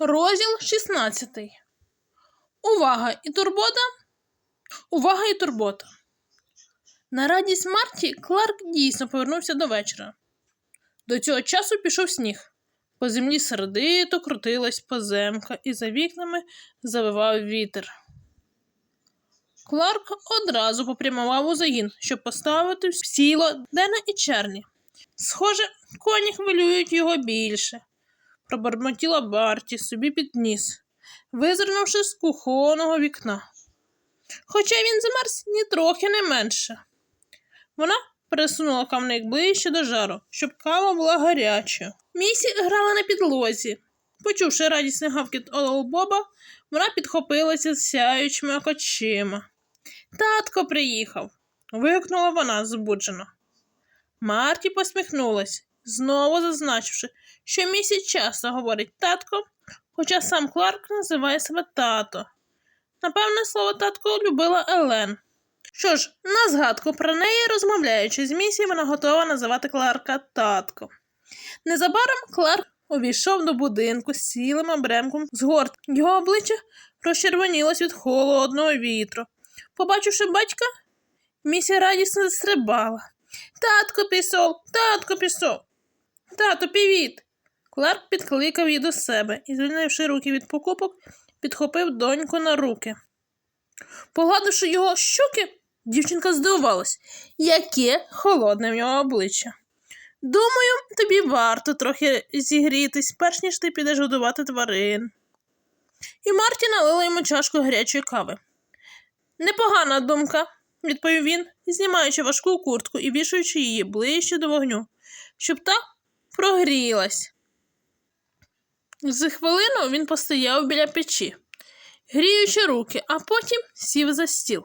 Розділ 16. Увага і турбота. Увага і турбота. На радість Марті Кларк дійсно повернувся до вечора. До цього часу пішов сніг. По землі сердито крутилась поземка, і за вікнами завивав вітер. Кларк одразу попрямував у загін, щоб поставити в сіло Дена і Черні. Схоже, коні хвилюють його більше пробормотіла Барті собі під ніс, визирнувши з кухонного вікна. Хоча він замерз нітрохи не менше. Вона присунула камник ближче до жару, щоб кава була гарячою. Місі грала на підлозі. Почувши радісний гавкіт Боба, вона підхопилася з сяючими очима. Татко приїхав. вигукнула вона збуджено. Марті посміхнулась, знову зазначивши, що місяць часто говорить татко, хоча сам Кларк називає себе тато. Напевне, слово татко любила Елен. Що ж, на згадку про неї, розмовляючи з місі, вона готова називати Кларка татко. Незабаром Кларк увійшов до будинку з цілим обремком з горд. Його обличчя розчервонілось від холодного вітру. Побачивши батька, місія радісно застрибала. Татко пішов, татко пішов. Тато, привіт. Кларк підкликав її до себе і, звільнивши руки від покупок, підхопив доньку на руки. Погладивши його щоки, дівчинка здивувалась, яке холодне в нього обличчя. Думаю, тобі варто трохи зігрітись, перш ніж ти підеш годувати тварин. І Марті налила йому чашку гарячої кави. Непогана думка, відповів він, знімаючи важку куртку і вішаючи її ближче до вогню, щоб та прогрілась. За хвилину він постояв біля печі, гріючи руки, а потім сів за стіл.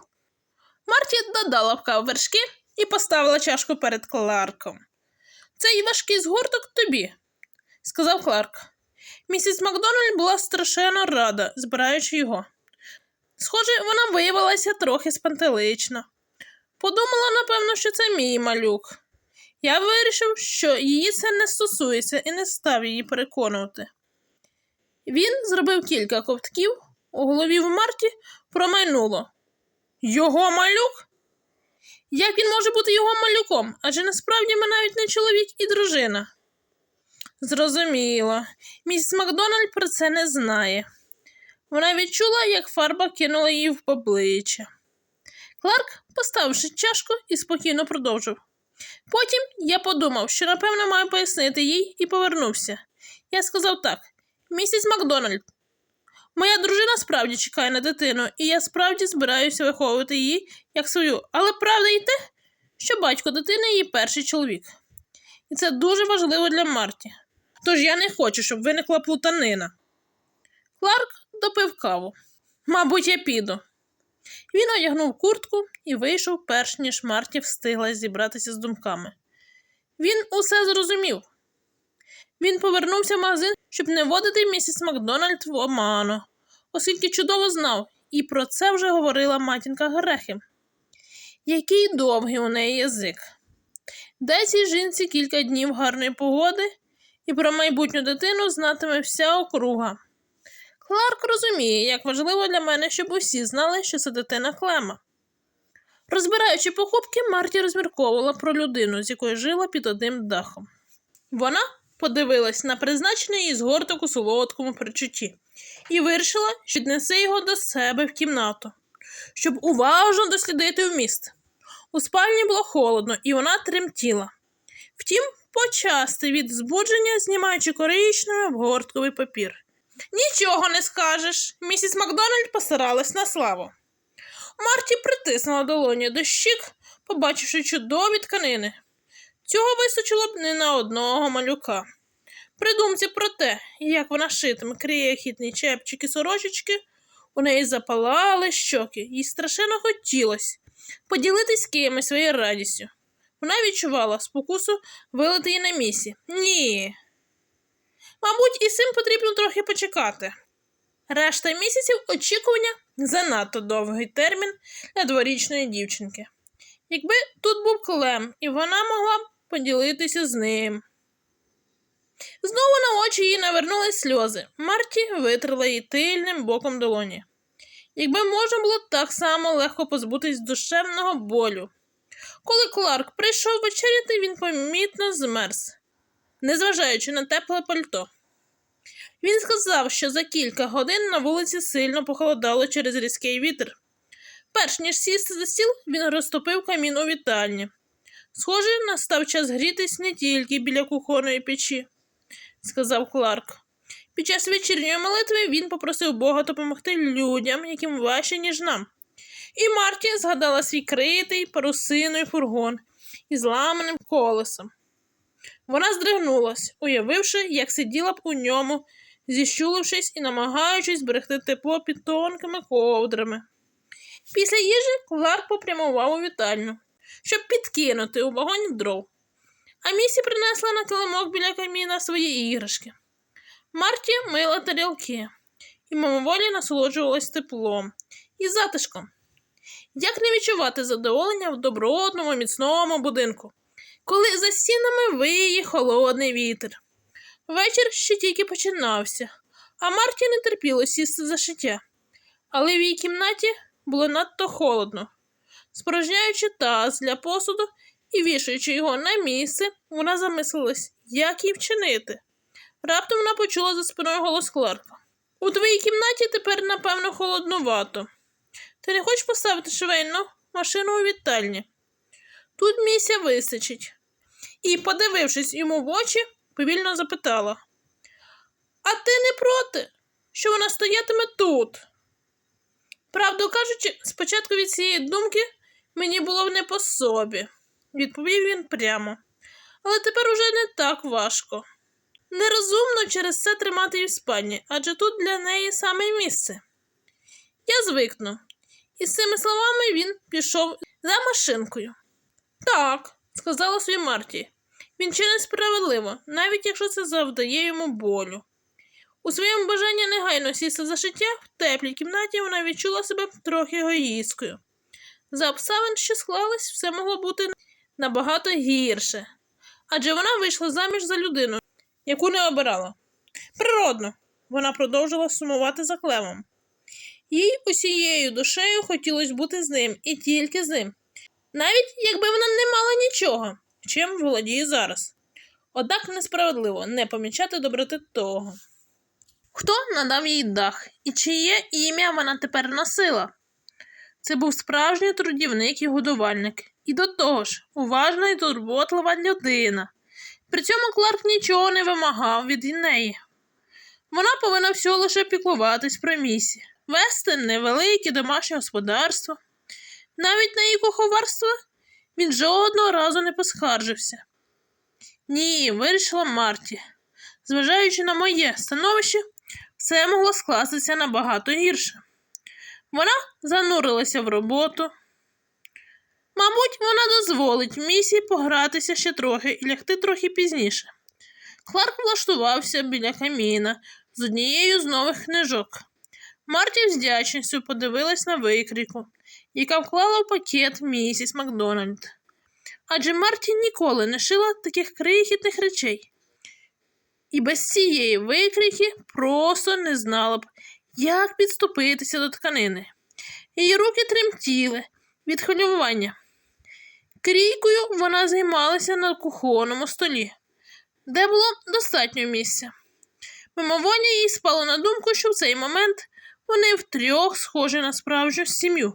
Марті додала в каву вершки і поставила чашку перед Кларком. Цей важкий згорток тобі, сказав Кларк. Місіс Макдональд була страшенно рада, збираючи його. Схоже, вона виявилася трохи спантелична. Подумала, напевно, що це мій малюк. Я вирішив, що її це не стосується і не став її переконувати. Він зробив кілька ковтків, у голові в Марті промайнуло. Його малюк? Як він може бути його малюком? Адже насправді ми навіть не чоловік і дружина. Зрозуміло, місіс Макдональд про це не знає. Вона відчула, як фарба кинула її в обличчя. Кларк, поставивши чашку, і спокійно продовжив. Потім я подумав, що напевно маю пояснити їй і повернувся. Я сказав так: місіс Макдональд, моя дружина справді чекає на дитину, і я справді збираюся виховувати її як свою, але правда і те, що батько дитини її перший чоловік. І це дуже важливо для Марті. Тож я не хочу, щоб виникла плутанина. Кларк допив каву. Мабуть, я піду. Він одягнув куртку і вийшов, перш ніж Марті встигла зібратися з думками. Він усе зрозумів. Він повернувся в магазин, щоб не водити місіс Макдональд в оману, оскільки чудово знав, і про це вже говорила матінка Грехи. Який довгий у неї язик. Дай цій жінці кілька днів гарної погоди, і про майбутню дитину знатиме вся округа. Кларк розуміє, як важливо для мене, щоб усі знали, що це дитина Клема. Розбираючи покупки, Марті розмірковувала про людину, з якою жила під одним дахом. Вона подивилась на призначений їй згорток у солодкому причутті і вирішила, що віднесе його до себе в кімнату, щоб уважно дослідити вміст. У спальні було холодно, і вона тремтіла. Втім, почасти від збудження, знімаючи коричневий обгортковий папір. Нічого не скажеш. Місіс Макдональд постаралась на славу. Марті притиснула долоні до щік, побачивши чудові тканини. Цього вистачило б не на одного малюка. При думці про те, як вона шитиме крієхітні чепчики сорочечки, у неї запалали щоки, їй страшенно хотілося поділитись кимось своєю радістю. Вона відчувала спокусу вилити її на місці. Ні, Мабуть, і цим потрібно трохи почекати. Решта місяців очікування занадто довгий термін для дворічної дівчинки. Якби тут був клем, і вона могла б поділитися з ним. Знову на очі їй навернулись сльози. Марті витерла її тильним боком долоні. Якби можна було так само легко позбутись душевного болю. Коли Кларк прийшов вечеряти, він помітно змерз, незважаючи на тепле пальто. Він сказав, що за кілька годин на вулиці сильно похолодало через різкий вітер. Перш ніж сісти за стіл, він розтопив камін у вітальні. Схоже, настав час грітись не тільки біля кухонної печі, сказав Кларк. Під час вечірньої молитви він попросив Бога допомогти людям, яким важче, ніж нам. І Марті згадала свій критий парусиною фургон із зламаним колесом. Вона здригнулась, уявивши, як сиділа б у ньому, зіщулившись і намагаючись зберегти тепло під тонкими ковдрами. Після їжі Кларк попрямував у вітальню, щоб підкинути у вогонь дров. А Місі принесла на килимок біля каміна свої іграшки. Марті мила тарілки і мимоволі насолоджувалась теплом і затишком. Як не відчувати задоволення в добротному міцному будинку, коли за стінами виє холодний вітер? Вечір ще тільки починався, а Марті не терпіло сісти за шиття, але в її кімнаті було надто холодно. Спорожняючи таз для посуду і вішаючи його на місце, вона замислилась, як їй вчинити. Раптом вона почула за спиною голос Кларка. У твоїй кімнаті тепер, напевно, холоднувато. Ти не хочеш поставити швейну машину у вітальні? Тут місця вистачить. І, подивившись йому в очі, повільно запитала: А ти не проти, що вона стоятиме тут? Правду кажучи, спочатку від цієї думки мені було б не по собі, відповів він прямо. Але тепер уже не так важко. Нерозумно через це тримати її в спальні, адже тут для неї саме місце. Я звикну. І з цими словами він пішов за машинкою. Так, сказала собі Марті. Він чинить справедливо, навіть якщо це завдає йому болю. У своєму бажанні негайно сісти за шиття в теплій кімнаті вона відчула себе трохи егоїсткою. За обставин, що склались, все могло бути набагато гірше, адже вона вийшла заміж за людину, яку не обирала. Природно, вона продовжила сумувати за клемом. Їй усією душею хотілося бути з ним і тільки з ним, навіть якби вона не мала нічого, чим володіє зараз. Однак несправедливо не помічати доброти того. Хто надав їй дах і чиє ім'я вона тепер носила? Це був справжній трудівник і годувальник, і до того ж, уважна і турботлива людина. При цьому Кларк нічого не вимагав від неї. Вона повинна всього лише піклуватись про місі, вести невелике домашнє господарство. Навіть на її куховарство він жодного разу не поскаржився. Ні, вирішила Марті. Зважаючи на моє становище, все могло скластися набагато гірше. Вона занурилася в роботу. Мабуть, вона дозволить місії погратися ще трохи і лягти трохи пізніше. Кларк влаштувався біля каміна з однією з нових книжок. Марті з вдячністю подивилась на викрійку, яка вклала в пакет місіс Макдональд. Адже Марті ніколи не шила таких крихітних речей. І без цієї викрійки просто не знала б, як підступитися до тканини. Її руки тремтіли від хвилювання. Крійкою вона займалася на кухонному столі, де було достатньо місця. Мимоволі їй спало на думку, що в цей момент вони втрьох схожі на справжню сім'ю.